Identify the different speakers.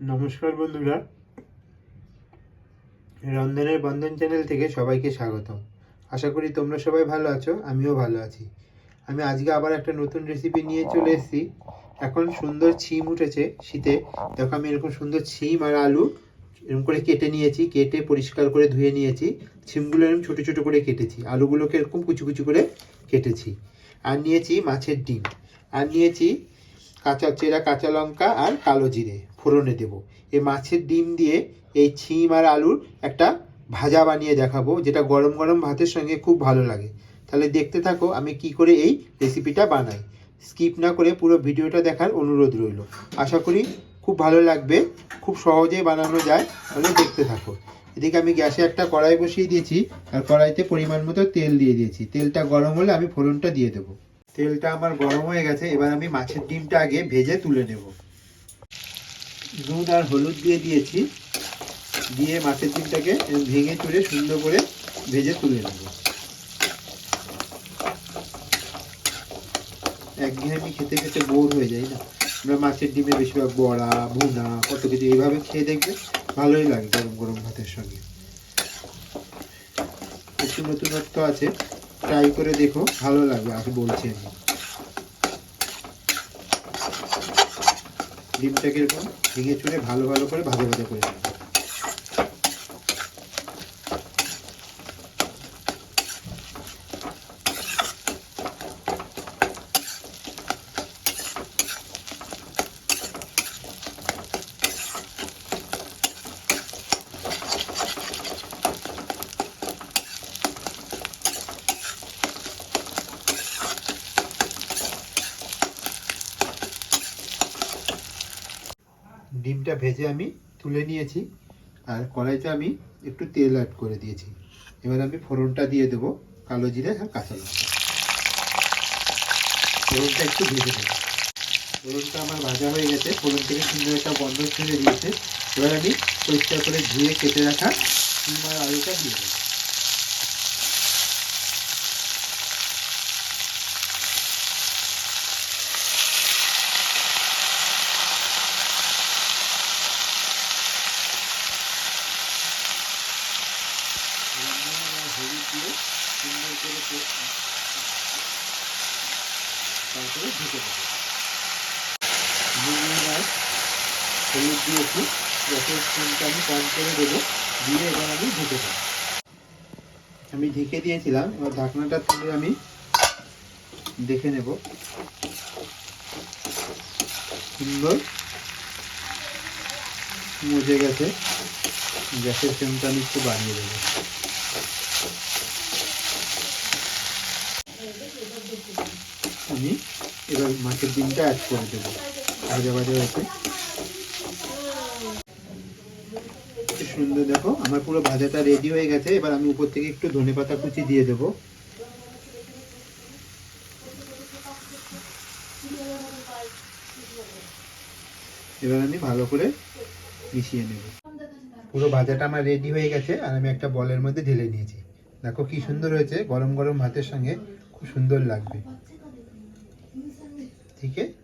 Speaker 1: নমস্কার বন্ধুরা। রন্ধনের বন্ধন চ্যানেল থেকে সবাইকে স্বাগতম। আশা করি তোমরা সবাই ভালো আছো, আমিও ভালো আছি। আমি আজকে আবার একটা নতুন রেসিপি নিয়ে চলে এসেছি। এখন সুন্দর ছিম উঠেছে শীতে। দেখো আমি এরকম সুন্দর ছিম আর আলু এরকম করে কেটে নিয়েছি, কেটে পরিষ্কার করে ধুয়ে নিয়েছি। ছিমগুলো এরকম ছোটো ছোটো করে কেটেছি। আলুগুলোকে এরকম কুচু কুচু করে কেটেছি। আর নিয়েছি মাছের ডিম। আর নিয়েছি কাঁচা চেরা, কাঁচা লঙ্কা আর কালো জিরে ফোড়নে দেব। এই মাছের ডিম দিয়ে এই ছিম আর আলুর একটা ভাজা বানিয়ে দেখাবো, যেটা গরম গরম ভাতের সঙ্গে খুব ভালো লাগে। তাহলে দেখতে থাকো আমি কি করে এই রেসিপিটা বানাই। স্কিপ না করে পুরো ভিডিওটা দেখার অনুরোধ রইল। আশা করি খুব ভালো লাগবে, খুব সহজেই বানানো যায়, তাহলে দেখতে থাকো। এদিকে আমি গ্যাসে একটা কড়াই বসিয়ে দিয়েছি, আর কড়াইতে পরিমাণ মতো তেল দিয়ে দিয়েছি। তেলটা গরম হলে আমি ফোড়নটা দিয়ে দেবো। তেলটা আমার গরম হয়ে গেছে, এবার আমি মাছের ডিমটা আগে ভেজে তুলে নেব। দুধ আর হলুদ দিয়ে দিয়েছি, দিয়ে মাছের ডিমটাকে ভেঙে চুড়ে সুন্দর করে ভেজে তুলে নেব। একঘেয়েমি খেতে খেতে বোর হয়ে যায় না। আমরা মাছের ডিমে বেশিরভাগ বড়া, ভুনা, কত কিছু এইভাবে খেয়ে দেখবে, ভালোই লাগে গরম গরম ভাতের সঙ্গে। একটু নতুনত্ব আছে। ট্রাই করে দেখো, ভালো লাগবে আর বলছি আমি। ডিমটাকে এরকম ভেঙে চুড়ে ভালো ভালো করে ভাজা ভাজা করে নেব ডিমটা ভেজে আমি তুলে নিয়েছি আর কড়াইতে আমি একটু তেল অ্যাড করে দিয়েছি। এবার আমি ফোড়নটা দিয়ে দেবো কালো জিরে আর কাঁচা লঙ্কা। ফোড়নটা একটু ভেজে দেবো ফোড়নটা আমার ভাজা হয়ে গেছে, ফোড়ন থেকে সুন্দর একটা বন্ধ ছেড়ে দিয়েছে। এবার আমি পরিষ্কার করে ধুয়ে কেটে রাখা আর আলুটা দিয়ে দেবো। সুন্দর করে তারপরে ঢেকে হলুদ দিয়েছি গ্যাসের ফ্লেমটা আমি কম করে দেবো দিয়ে এবার আমি ঢেকে দেবো আমি ঢেকে দিয়েছিলাম, এবার ঢাকনাটা তুলে আমি দেখে নেব। সুন্দর মজে গেছে, গ্যাসের ফ্লেমটা আমি একটু বাড়িয়ে দেবো আমি এবার মাছের ডিমটা অ্যাড করে দেবো। ভাজা ভাজা হয়েছে সুন্দর, দেখো, আমার পুরো ভাজাটা রেডি হয়ে গেছে। এবার আমি উপর থেকে একটু ধনে পাতা কুচি দিয়ে দেবো। এবার আমি ভালো করে মিশিয়ে নেব। পুরো ভাজাটা আমার রেডি হয়ে গেছে, আর আমি একটা বলের মধ্যে ঢেলে নিয়েছি। দেখো কি সুন্দর হয়েছে, গরম গরম ভাতের সঙ্গে খুব সুন্দর লাগবে। ঠিক আছে